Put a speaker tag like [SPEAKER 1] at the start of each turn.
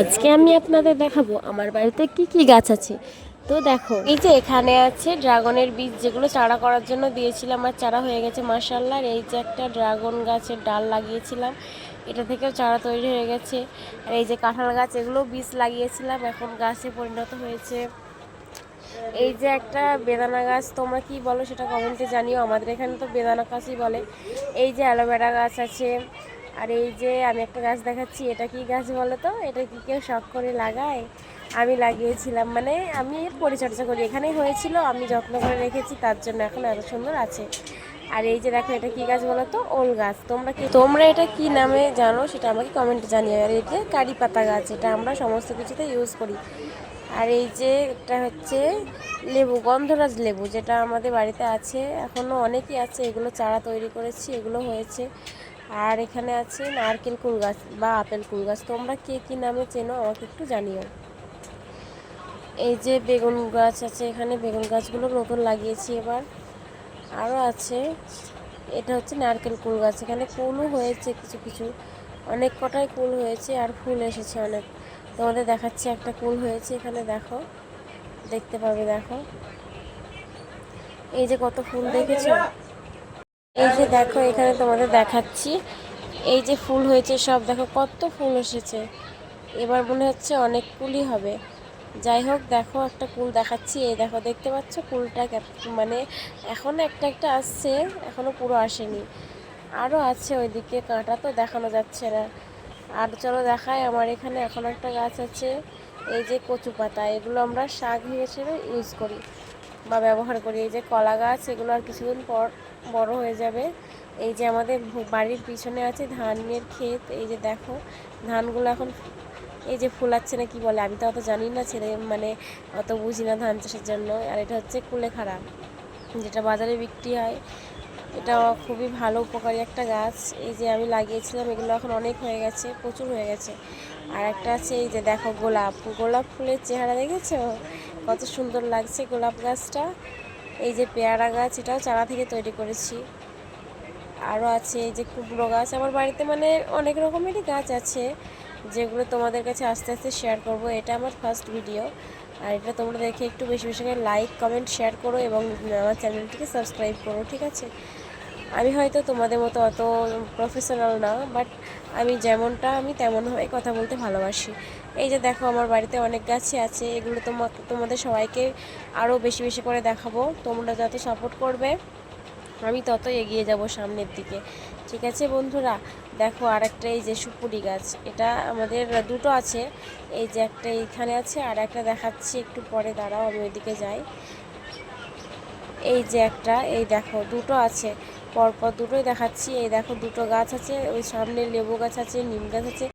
[SPEAKER 1] আজকে আমি আপনাদের দেখাবো আমার বাড়িতে কি কি গাছ আছে। তো দেখো, এই যে এখানে আছে ড্রাগনের বীজ, যেগুলো চারা করার জন্য দিয়েছিলাম আর চারা হয়ে গেছে মার্শাল্লাহ এই যে একটা ড্রাগন গাছের ডাল লাগিয়েছিলাম, এটা থেকেও চারা তৈরি হয়ে গেছে। আর এই যে কাঁঠাল গাছ, এগুলো বীজ লাগিয়েছিলাম, এখন গাছে পরিণত হয়েছে। এই যে একটা বেদানা গাছ, তোমরা কি বলো সেটা কমেন্টে জানিও, আমাদের এখানে তো বেদানা গাছই বলে। এই যে অ্যালোভেরা গাছ আছে আর এই যে আমি একটা গাছ দেখাচ্ছি, এটা কি গাছ বলো তো? এটা কি কেউ শখ করে লাগায়? আমি লাগিয়েছিলাম মানে আমি এর পরিচর্যা করি। এখানেই হয়েছিল, আমি যত্ন করে রেখেছি, তার জন্য এখন এত সুন্দর আছে। আর এই যে দেখো, এটা কি গাছ বলো তো? ওল গাছ। তোমরা কি, তোমরা এটা কি নামে জানো? সেটা আমাকে কমেন্টে জানিয়ে আর এটা কারি পাতা গাছ, এটা আমরা সমস্ত কিছুতে ইউজ করি। আর এই যে এটা হচ্ছে লেবু, গন্ধরাজ লেবু, যেটা আমাদের বাড়িতে আছে এখনও অনেকই আছে। এগুলো চারা তৈরি করেছি, এগুলো হয়েছে। আর এখানে আছে নারকেল কুল গাছ বা আপেল কুল গাছ। তোমরা কে কী নামে চেনো আমাকে একটু জানিও। এই যে বেগুন গাছ আছে, এখানে বেগুন গাছগুলো নতুন লাগিয়েছি এবার। আরও আছে, এটা হচ্ছে নারকেল কুল গাছ। এখানে কুলও হয়েছে কিছু কিছু। অনেক কটাই কুল হয়েছে আর ফুল এসেছে অনেক। তোমাদের দেখাচ্ছি একটা কুল হয়েছে, এখানে দেখো। দেখতে পাবে, দেখো। এই যে কত ফুল দেখেছ? এই যে দেখো, এখানে তোমাদের দেখাচ্ছি। এই যে ফুল হয়েছে সব, দেখো কত ফুল এসেছে। এবার মনে হচ্ছে অনেক কুলই হবে। যাই হোক, দেখো একটা কুল দেখাচ্ছি। এই দেখো, দেখতে পাচ্ছ কুলটা মানে এখনও একটা একটা আসছে এখনও পুরো আসেনি। আরও আছে ওইদিকে, কাঁটা তো দেখানো যাচ্ছে না। আর চলো দেখায় আমার এখানে এখন একটা গাছ আছে। এই যে কচু পাতা এগুলো আমরা শাক হিসেবে ইউজ করি। বা ব্যবহার করি। এই যে কলা গাছ, এগুলো আর কিছুদিন পর বড় হয়ে যাবে। এই যে আমাদের বাড়ির পিছনে আছে ধানের ক্ষেত, এই যে দেখো ধানগুলো এখন এই যে ফুলাচ্ছে না কি বলে, আমি তো অত জানি না ছেলে মানে অত বুঝি না ধান চাষের জন্য। আর এটা হচ্ছে কুলেখাড়া, যেটা বাজারে বিক্রি হয়। এটা খুবই ভালো উপকারী একটা গাছ। এই যে আমি লাগিয়েছিলাম, এগুলো এখন অনেক হয়ে গেছে, প্রচুর হয়ে গেছে। আর একটা আছে, এই যে দেখো গোলাপ। গোলাপ ফুলের চেহারা দেখেছ? কত সুন্দর লাগছে গোলাপ গাছটা। এই যে পেয়ারা গাছ, এটাও চারা থেকে তৈরি করেছি। আরও আছে, এই যে কুমড়ো গাছ। আমার বাড়িতে মানে অনেক রকমেরই গাছ আছে, যেগুলো তোমাদের কাছে আস্তে আস্তে শেয়ার করব। এটা আমার ফার্স্ট ভিডিও আর এটা তোমরা দেখে একটু বেশি বেশি করে লাইক কমেন্ট শেয়ার করো এবং আমার চ্যানেলটিকে সাবস্ক্রাইব করো, ঠিক আছে? আমি হয়তো তোমাদের মতো অত প্রফেশনাল না বাট আমি যেমনটা আমি তেমনভাবে কথা বলতে ভালোবাসি। এই যে দেখো, আমার বাড়িতে অনেক গাছই আছে, এগুলো তোমাকে তোমাদের সবাইকে আরও বেশি বেশি করে দেখাবো। তোমরা যত সাপোর্ট করবে। আমি তত এগিয়ে যাব সামনের দিকে। ঠিক আছে বন্ধুরা? দেখো আর একটা এই যে সুপুরি গাছ, এটা আমাদের দুটো আছে। এই যে একটা এইখানে আছে, আর একটা দেখাচ্ছি একটু পরে, দাঁড়াও আমি ওইদিকে যাই। এই যে একটা, এই দেখো দুটো আছে, পরপর দুটোই দেখাচ্ছি। এই দেখো দুটো গাছ আছে, ওই সামনে লেবু গাছ আছে, নিম গাছ আছে।